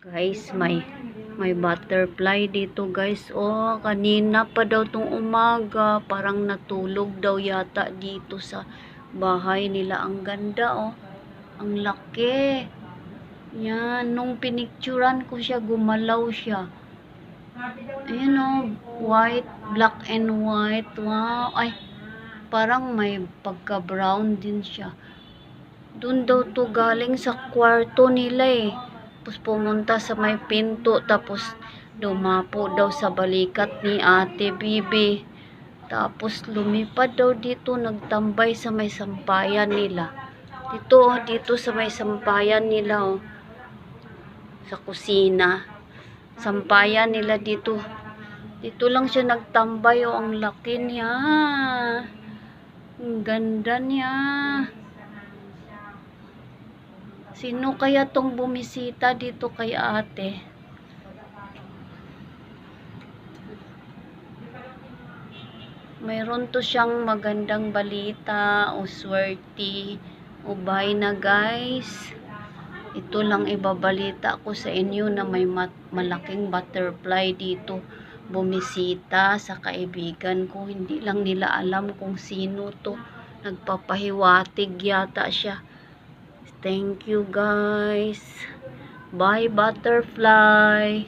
Guys, may may butterfly dito guys. Oh, kanina pa daw tong umaga. Parang natulog daw yata dito sa bahay nila. Ang ganda oh. Ang laki. Yan, nung pinicturan ko siya, gumalaw siya. Ayan oh, white, black and white. Wow, ay, parang may pagka-brown din siya. Doon daw to galing sa kwarto nila eh. Tapos pumunta sa may pinto. Tapos dumapo daw sa balikat ni ate Bibi. Tapos lumipad daw dito. Nagtambay sa may sampayan nila. Dito oh, dito sa may sampayan nila oh. Sa kusina. Sampayan nila dito. Dito lang siya nagtambay oh. Ang laki niya. Ang ganda niya. Sino kaya tong bumisita dito kay ate? Mayroon to siyang magandang balita o swerte o bye na guys. Ito lang ibabalita ko sa inyo na may malaking butterfly dito bumisita sa kaibigan ko. Hindi lang nila alam kung sino to. Nagpapahiwatig yata siya. Thank you guys. Bye butterfly.